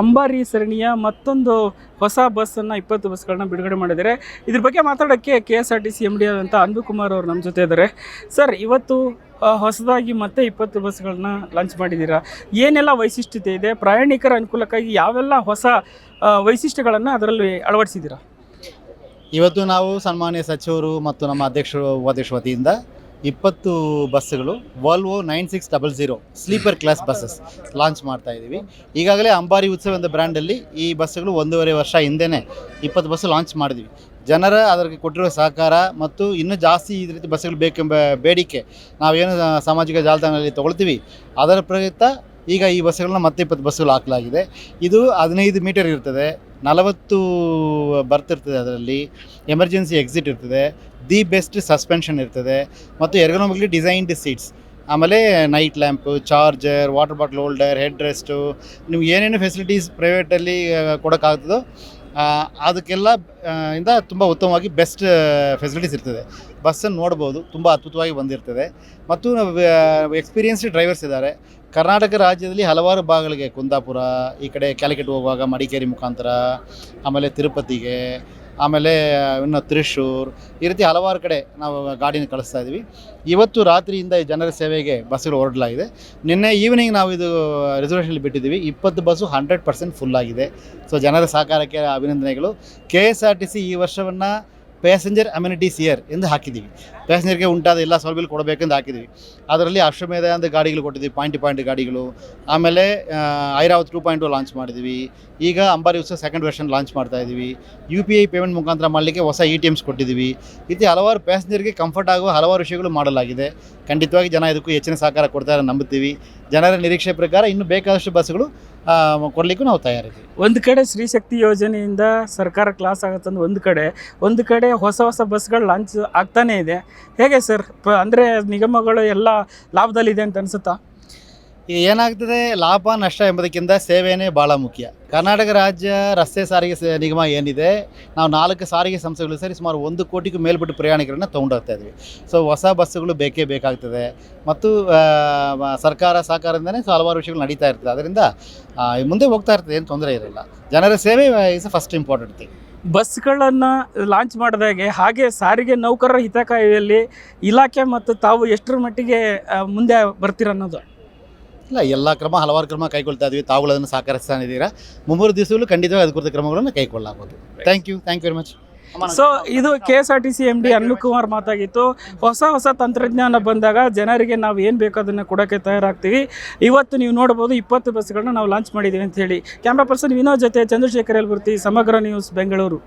ಅಂಬಾರಿ ಸರಣಿಯ ಮತ್ತೊಂದು ಹೊಸ ಬಸ್ಸನ್ನು ಇಪ್ಪತ್ತು ಬಸ್ಗಳನ್ನ ಬಿಡುಗಡೆ ಮಾಡಿದ್ದಾರೆ. ಇದ್ರ ಬಗ್ಗೆ ಮಾತಾಡೋಕ್ಕೆ K S R T C M D ಆದಂಥ ಅನ್ಬು ಕುಮಾರ್ ಅವರು ನಮ್ಮ ಜೊತೆ ಇದ್ದಾರೆ. ಸರ್, ಇವತ್ತು ಹೊಸದಾಗಿ ಮತ್ತೆ ಇಪ್ಪತ್ತು ಬಸ್ಗಳನ್ನ ಲಾಂಚ್ ಮಾಡಿದ್ದೀರಾ? ಏನೆಲ್ಲ ವೈಶಿಷ್ಟ್ಯತೆ ಇದೆ? ಪ್ರಯಾಣಿಕರ ಅನುಕೂಲಕ್ಕಾಗಿ ಯಾವೆಲ್ಲ ಹೊಸ ವೈಶಿಷ್ಟ್ಯಗಳನ್ನು ಅದರಲ್ಲಿ ಅಳವಡಿಸಿದ್ದೀರಾ? ಇವತ್ತು ನಾವು ಸನ್ಮಾನ್ಯ ಸಚಿವರು ಮತ್ತು ನಮ್ಮ ಅಧ್ಯಕ್ಷರು, ಉಪಾಧ್ಯಕ್ಷ ವತಿಯಿಂದ ಇಪ್ಪತ್ತು ಬಸ್ಸುಗಳು Volvo nine six double zero sleeper class buses launch ಮಾಡ್ತಾ ಇದ್ದೀವಿ. ಈಗಾಗಲೇ ಅಂಬಾರಿ ಉತ್ಸವ ಎಂಬ ಬ್ರ್ಯಾಂಡಲ್ಲಿ ಈ ಬಸ್ಸುಗಳು ಒಂದೂವರೆ ವರ್ಷ ಹಿಂದೆನೇ ಇಪ್ಪತ್ತು ಬಸ್ಸು ಲಾಂಚ್ ಮಾಡಿದ್ವಿ. ಜನರ ಅದಕ್ಕೆ ಕೊಟ್ಟಿರುವ ಸಹಕಾರ ಮತ್ತು ಇನ್ನೂ ಜಾಸ್ತಿ ಈ ರೀತಿ ಬಸ್ಸುಗಳು ಬೇಕೆಂಬ ಬೇಡಿಕೆ ನಾವೇನು ಸಾಮಾಜಿಕ ಜಾಲತಾಣದಲ್ಲಿ ತೊಗೊಳ್ತೀವಿ. ಅದರ ಪ್ರಯುಕ್ತ ಈಗ ಈ ಬಸ್ಸುಗಳನ್ನ ಮತ್ತೆ ಇಪ್ಪತ್ತು ಬಸ್ಸುಗಳು ಹಾಕಲಾಗಿದೆ. ಇದು ಹದಿನೈದು ಮೀಟರ್ ಇರ್ತದೆ. ನಲವತ್ತು ಬರ್ತಿರ್ತದೆ ಅದರಲ್ಲಿ. ಎಮರ್ಜೆನ್ಸಿ ಎಕ್ಸಿಟ್ ಇರ್ತದೆ. ದಿ ಬೆಸ್ಟ್ ಸಸ್ಪೆನ್ಷನ್ ಇರ್ತದೆ. ಮತ್ತು ಎರ್ಗನೋಮಿಕ್ಲಿ ಡಿಸೈನ್ಡ್ ಸೀಟ್ಸ್ ಆಮೇಲೆ night lamp charger water bottle holder head rest ನಿಮ್ಗೆ ಏನೇನು ಫೆಸಿಲಿಟೀಸ್ ಪ್ರೈವೇಟಲ್ಲಿ ಕೊಡೋಕ್ಕಾಗ್ತದೋ ಅದಕ್ಕೆಲ್ಲ ಇಂದ ತುಂಬ ಉತ್ತಮವಾಗಿ ಬೆಸ್ಟ್ ಫೆಸಿಲಿಟೀಸ್ ಇರ್ತದೆ. ಬಸ್ಸನ್ನು ನೋಡ್ಬೋದು, ತುಂಬ ಅದ್ಭುತವಾಗಿ ಬಂದಿರ್ತದೆ. ಮತ್ತು ಎಕ್ಸ್ಪೀರಿಯನ್ಸ್ಡ್ ಡ್ರೈವರ್ಸ್ ಇದ್ದಾರೆ. ಕರ್ನಾಟಕ ರಾಜ್ಯದಲ್ಲಿ ಹಲವಾರು ಭಾಗಗಳಿಗೆ, ಕುಂದಾಪುರ, ಈ ಕಡೆ ಕ್ಯಾಲಿಕೆಟ್ ಹೋಗುವಾಗ ಮಡಿಕೇರಿ ಮುಖಾಂತರ, ಆಮೇಲೆ ತಿರುಪತಿಗೆ ಆಮೇಲೆ, ಇನ್ನು ತ್ರಿಶೂರ್, ಈ ರೀತಿ ಹಲವಾರು ಕಡೆ ನಾವು ಗಾಡಿನ ಕಳಿಸ್ತಾ ಇದ್ವಿ ಇವತ್ತು ರಾತ್ರಿಯಿಂದ ಈ ಜನರ ಸೇವೆಗೆ ಬಸ್ಗಳು ಹೊರಡಲಾಗಿದೆ. ನಿನ್ನೆ ಈವ್ನಿಂಗ್ ನಾವು ಇದು ರಿಸರ್ವೇಷನ್ ಬಿಟ್ಟಿದ್ದೀವಿ. ಇಪ್ಪತ್ತು ಬಸ್ಸು ಹಂಡ್ರೆಡ್ ಪರ್ಸೆಂಟ್ ಫುಲ್ ಆಗಿದೆ. ಸೊ ಜನರ ಸಹಕಾರಕ್ಕೆ ಅಭಿನಂದನೆಗಳು. K S R T C ಈ ವರ್ಷವನ್ನು ಪ್ಯಾಸೆಂಜರ್ ಅಮ್ಯುನಿಟೀಸ್ ಇಯರ್ ಎಂದು ಹಾಕಿದ್ದೀವಿ. ಪ್ಯಾಸೆಂಜರ್ಗೆ ಉಂಟಾದ ಎಲ್ಲ ಸೌಲಭ್ಯಗಳು ಕೊಡಬೇಕೆಂದು ಹಾಕಿದ್ದೀವಿ. ಅದರಲ್ಲಿ ಅಶ್ವಮೇಧ ಅಂತ ಗಾಡಿಗಳು ಕೊಟ್ಟಿದ್ದೀವಿ ಪಾಯಿಂಟ್ ಪಾಯಿಂಟ್ ಗಾಡಿಗಳು. ಆಮೇಲೆ ಐರಾವತ್ ಟೂ ಪಾಯಿಂಟ್ ಲಾಂಚ್ ಮಾಡಿದ್ವಿ ಈಗ ಅಂಬಾರಿ ಉತ್ಸವ ಸೆಕೆಂಡ್ ವರ್ಷನ್ ಲಾಂಚ್ ಮಾಡ್ತಾ ಇದ್ದೀವಿ. ಯು ಪಿ ಐ ಪೇಮೆಂಟ್ ಮುಖಾಂತರ ಮಾಡಲಿಕ್ಕೆ ಹೊಸ ಇ ಟಿ ಎಮ್ಸ್ ಕೊಟ್ಟಿದ್ದೀವಿ. ರೀತಿ ಹಲವಾರು ಪ್ಯಾಸೆಂಜರ್ಗೆ ಕಂಫರ್ಟ್ ಆಗುವ ಹಲವಾರು ವಿಷಯಗಳು ಮಾಡಲಾಗಿದೆ. ಖಂಡಿತವಾಗಿ ಜನ ಇದಕ್ಕೂ ಹೆಚ್ಚಿನ ಸಹಕಾರ ಕೊಡ್ತಾರೆ ನಂಬುತ್ತೀವಿ. ಜನರ ನಿರೀಕ್ಷೆ ಪ್ರಕಾರ ಇನ್ನೂ ಬೇಕಾದಷ್ಟು ಬಸ್ಸುಗಳು ಆ, ಕೊಡಲಿಕ್ಕೂ ನಾವು ತಯಾರಿದ್ದೀವಿ. ಒಂದು ಕಡೆ ಶ್ರೀಶಕ್ತಿ ಯೋಜನೆಯಿಂದ ಸರ್ಕಾರ ಕ್ಲಾಸ್ ಆಗುತ್ತಂದು ಒಂದು ಕಡೆ ಒಂದು ಕಡೆ ಹೊಸ ಹೊಸ ಬಸ್ಗಳು ಲಾಂಚ್ ಆಗ್ತಾನೇ ಇದೆ. ಹೇಗೆ ಸರ್ ಅಂದರೆ ನಿಗಮಗಳು ಎಲ್ಲ ಲಾಭದಲ್ಲಿದೆ ಅಂತ ಅನಿಸುತ್ತಾ? ಈಗ ಏನಾಗ್ತದೆ? ಲಾಭ, ನಷ್ಟ ಎಂಬುದಕ್ಕಿಂತ ಸೇವೆಯೇ ಭಾಳ ಮುಖ್ಯ. ಕರ್ನಾಟಕ ರಾಜ್ಯ ರಸ್ತೆ ಸಾರಿಗೆ ನಿಗಮ ಏನಿದೆ? ನಾವು ನಾಲ್ಕು ಸಾರಿಗೆ ಸಂಸ್ಥೆಗಳು ಸೇರಿ ಸುಮಾರು ಒಂದು ಕೋಟಿಗೂ ಮೇಲ್ಪಟ್ಟು ಪ್ರಯಾಣಿಕರನ್ನು ತೊಗೊಂಡೋಗ್ತಾ ಇದ್ವಿ. ಸೊ, ಹೊಸ ಬಸ್ಸುಗಳು ಬೇಕೇ ಬೇಕಾಗ್ತದೆ. ಮತ್ತು ಸರ್ಕಾರ ಸಹಕಾರದಿಂದನೇ ಸೊ ಹಲವಾರು ವಿಷಯಗಳು ನಡೀತಾ ಇರ್ತದೆ. ಅದರಿಂದ ಮುಂದೆ ಹೋಗ್ತಾ ಇರ್ತದೆ. ಏನು ತೊಂದರೆ ಇರಲ್ಲ. ಜನರ ಸೇವೆ ಇಸ್ ಫಸ್ಟ್ ಇಂಪಾರ್ಟೆಂಟ್ ಥಿಂಗ್ ಬಸ್ಗಳನ್ನು ಲಾಂಚ್ ಮಾಡಿದಾಗೆ ಹಾಗೆ ಸಾರಿಗೆ ನೌಕರರ ಹಿತಕಾಯಿಯಲ್ಲಿ ಇಲಾಖೆ ಮತ್ತು ತಾವು ಎಷ್ಟರ ಮಟ್ಟಿಗೆ ಮುಂದೆ ಬರ್ತೀರ ಅನ್ನೋದು. ಇಲ್ಲ, ಎಲ್ಲ ಕ್ರಮ, ಹಲವಾರು ಕ್ರಮ ಕೈಗೊಳ್ತಾ ಇದ್ವಿ. ತಾವುಗಳು ಅದನ್ನು ಸಹಕರಿಸ್ತಾ ಇದ್ದೀರಾ. ಮುಂಬರುವ ದಿವಸಗಳು ಖಂಡಿತವಾಗಿ ಅದು ಕುರಿತ ಕ್ರಮಗಳನ್ನು ಕೈಗೊಳ್ಳಲಾಗುವುದು. Thank you thank you very much so ಇದು K S R T C M D Anil Kumar ಮಾತಾಗಿತ್ತು. ಹೊಸ ಹೊಸ ತಂತ್ರಜ್ಞಾನ ಬಂದಾಗ ಜನರಿಗೆ ನಾವು ಏನು ಬೇಕೋ ಅದನ್ನು ಕೊಡೋಕ್ಕೆ ತಯಾರಾಗ್ತೀವಿ. ಇವತ್ತು ನೀವು ನೋಡ್ಬೋದು ಇಪ್ಪತ್ತು ಬಸ್ಗಳನ್ನ ನಾವು ಲಾಂಚ್ ಮಾಡಿದ್ದೀವಿ ಅಂತ ಹೇಳಿ. ಕ್ಯಾಮ್ರಾ ಪರ್ಸನ್ ವಿನೋದ್ ಜೊತೆ ಚಂದ್ರಶೇಖರ್ ಎಲ್ಬುರ್ತಿ ಸಮಗ್ರ ನ್ಯೂಸ್ ಬೆಂಗಳೂರು.